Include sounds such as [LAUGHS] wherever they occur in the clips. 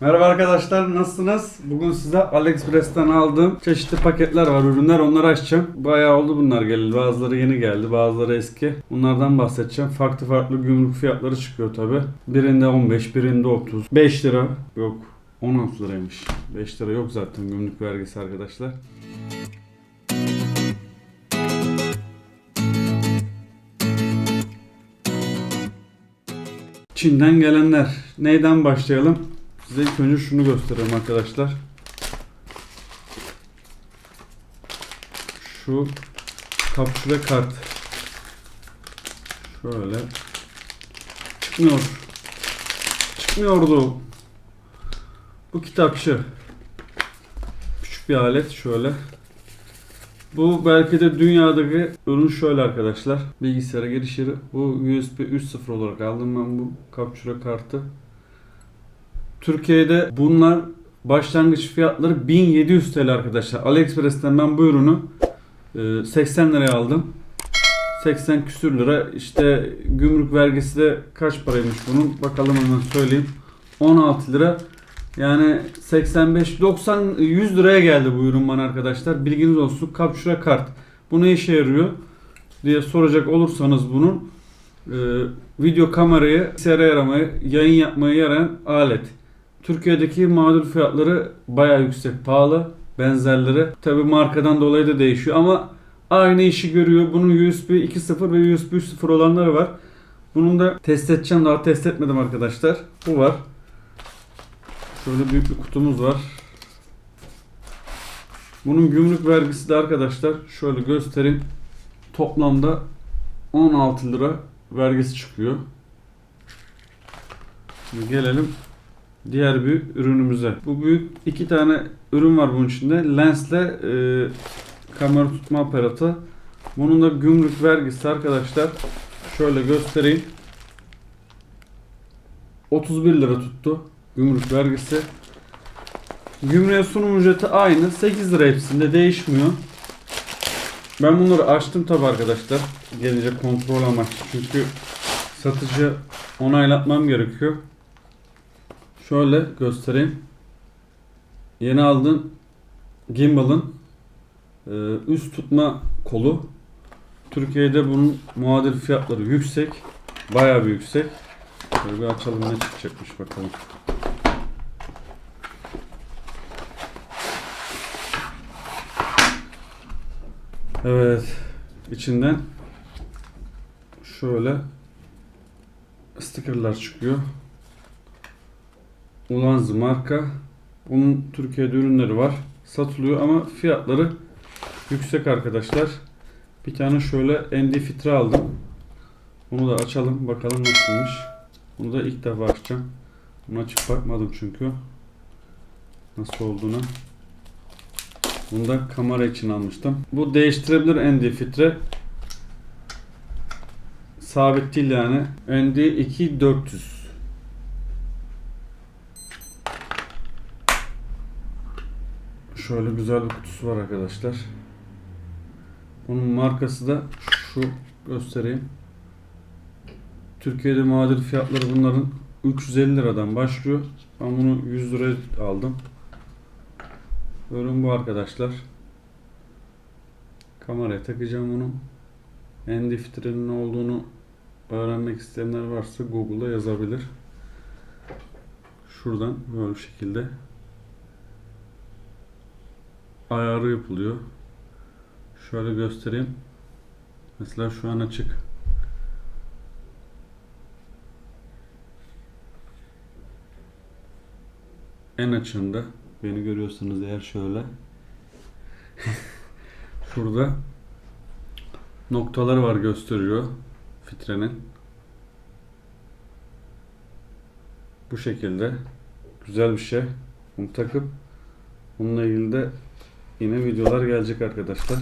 Merhaba arkadaşlar nasılsınız? Bugün size AliExpress'ten aldığım çeşitli paketler var, ürünler onları açacağım. Bayağı oldu bunlar geleli. Bazıları yeni geldi, bazıları eski. Bunlardan bahsedeceğim. Farklı farklı gümrük fiyatları çıkıyor tabi. Birinde 15, birinde 30. 5 lira. Yok 16 liraymış. 5 lira yok zaten gümrük vergisi arkadaşlar. Çin'den gelenler. Neyden başlayalım? Size ilk önce şunu göstereyim arkadaşlar. Şu kapsüle kart. Şöyle. Çıkmıyor. Çıkmıyordu. Bu kitapçı. Küçük bir alet şöyle. Bu belki de dünyadaki ürün şöyle arkadaşlar. Bilgisayara giriş yeri. Bu USB 3.0 olarak aldım ben bu kapçura kartı. Türkiye'de bunlar başlangıç fiyatları 1700 TL arkadaşlar. AliExpress'ten ben bu ürünü e, 80 liraya aldım. 80 küsür lira. İşte gümrük vergisi de kaç paraymış bunun? Bakalım hemen söyleyeyim. 16 lira. Yani 85 90 100 liraya geldi bu ürün bana arkadaşlar. Bilginiz olsun. Captura kart. Bu ne işe yarıyor diye soracak olursanız bunun e, video kamerayı bilgisayara yaramayı, yayın yapmaya yarayan alet. Türkiye'deki mağdur fiyatları bayağı yüksek, pahalı. Benzerleri tabi markadan dolayı da değişiyor ama aynı işi görüyor. Bunun USB 2.0 ve USB 3.0 olanları var. Bunun da test edeceğim. Daha test etmedim arkadaşlar. Bu var. Şöyle büyük bir kutumuz var. Bunun gümrük vergisi de arkadaşlar şöyle göstereyim. Toplamda 16 lira vergisi çıkıyor. Şimdi gelelim diğer bir ürünümüze. Bu büyük iki tane ürün var bunun içinde. Lensle e, kamera tutma aparatı. Bunun da gümrük vergisi arkadaşlar şöyle göstereyim. 31 lira tuttu gümrük vergisi. Gümrüğe sunum ücreti aynı. 8 lira hepsinde değişmiyor. Ben bunları açtım tabi arkadaşlar. Gelince kontrol amaçlı. Çünkü satıcı onaylatmam gerekiyor. Şöyle göstereyim. Yeni aldığım gimbal'ın e, üst tutma kolu. Türkiye'de bunun muadil fiyatları yüksek. Bayağı bir yüksek. Şöyle bir açalım ne çıkacakmış bakalım. Evet. içinden şöyle stickerlar çıkıyor. Ulanz marka. Bunun Türkiye'de ürünleri var. Satılıyor ama fiyatları yüksek arkadaşlar. Bir tane şöyle ND filtre aldım. Bunu da açalım bakalım nasılmış. Bunu da ilk defa açacağım. Bunu açıp bakmadım çünkü. Nasıl olduğunu. Bunu da kamera için almıştım. Bu değiştirebilir ND filtre. Sabit değil yani. ND 2400. Şöyle güzel bir kutusu var arkadaşlar. Bunun markası da şu göstereyim. Türkiye'de muadil fiyatları bunların 350 liradan başlıyor. Ben bunu 100 liraya aldım. Ürün bu arkadaşlar. Kameraya takacağım bunu. Filtrenin ne olduğunu öğrenmek isteyenler varsa Google'da yazabilir. Şuradan böyle şekilde ayarı yapılıyor. Şöyle göstereyim. Mesela şu an açık. En açığında beni görüyorsanız eğer şöyle [LAUGHS] şurada noktalar var gösteriyor filtrenin. Bu şekilde güzel bir şey. Bunu takıp bununla ilgili de yine videolar gelecek arkadaşlar.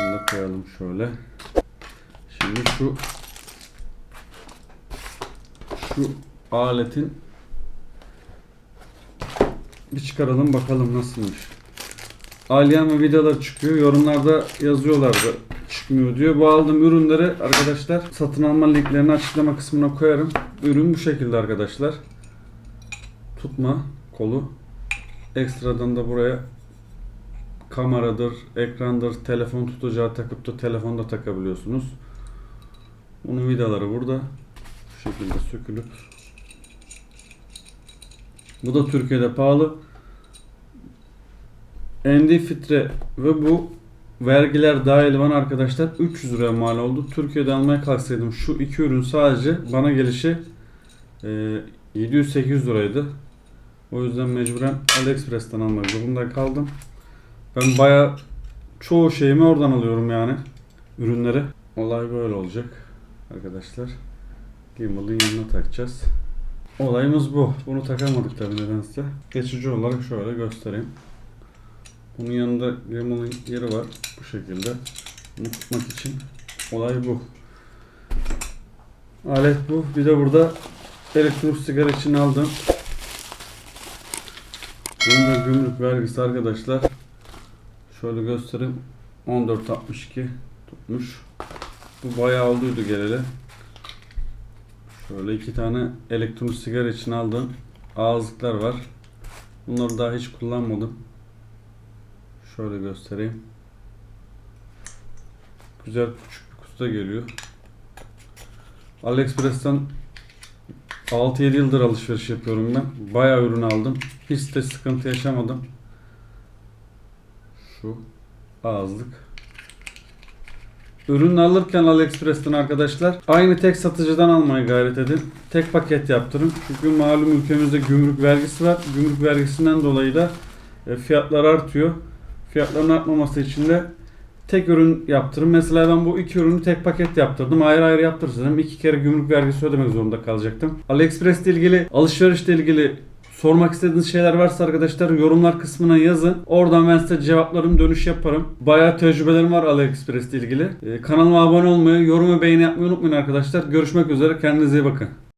Bunu da koyalım şöyle. Şimdi şu şu aletin bir çıkaralım bakalım nasılmış. Aliyama vidalar çıkıyor. Yorumlarda yazıyorlardı çıkmıyor diyor. Bu aldığım ürünleri arkadaşlar satın alma linklerini açıklama kısmına koyarım. Ürün bu şekilde arkadaşlar. tutma kolu. Ekstradan da buraya kameradır, ekrandır, telefon tutacağı takıp da telefon da takabiliyorsunuz. Bunun vidaları burada. Bu şekilde sökülüp. Bu da Türkiye'de pahalı. ND filtre ve bu vergiler dahil bana arkadaşlar 300 liraya mal oldu. Türkiye'de almaya kalksaydım şu iki ürün sadece bana gelişi e, 700-800 liraydı. O yüzden mecburen AliExpress'ten almak zorunda kaldım. Ben baya çoğu şeyimi oradan alıyorum yani ürünleri. Olay böyle olacak arkadaşlar. Gimbal'ın yanına takacağız. Olayımız bu. Bunu takamadık tabii nedense. Geçici olarak şöyle göstereyim. Bunun yanında Gimbal'ın yeri var. Bu şekilde. Bunu tutmak için olay bu. Alet bu. Bir de burada elektronik sigara için aldım. Bunun da gümrük vergisi arkadaşlar. Şöyle göstereyim. 14.62 tutmuş. Bu bayağı olduydu geleli. Şöyle iki tane elektronik sigara için aldığım ağızlıklar var. Bunları daha hiç kullanmadım. Şöyle göstereyim. Güzel küçük bir kutuda geliyor. AliExpress'ten 6-7 yıldır alışveriş yapıyorum ben. Bayağı ürün aldım. Hiç de sıkıntı yaşamadım. Şu ağızlık. Ürün alırken AliExpress'ten arkadaşlar aynı tek satıcıdan almaya gayret edin. Tek paket yaptırın. Çünkü malum ülkemizde gümrük vergisi var. Gümrük vergisinden dolayı da e, fiyatlar artıyor. Fiyatların artmaması için de tek ürün yaptırın. Mesela ben bu iki ürünü tek paket yaptırdım. Ayrı ayrı yaptırsaydım iki kere gümrük vergisi ödemek zorunda kalacaktım. AliExpress ile ilgili, alışverişle ilgili sormak istediğiniz şeyler varsa arkadaşlar yorumlar kısmına yazın. Oradan ben size cevaplarım dönüş yaparım. Bayağı tecrübelerim var AliExpress ile ilgili. Ee, kanalıma abone olmayı, yorum ve beğeni yapmayı unutmayın arkadaşlar. Görüşmek üzere. Kendinize iyi bakın.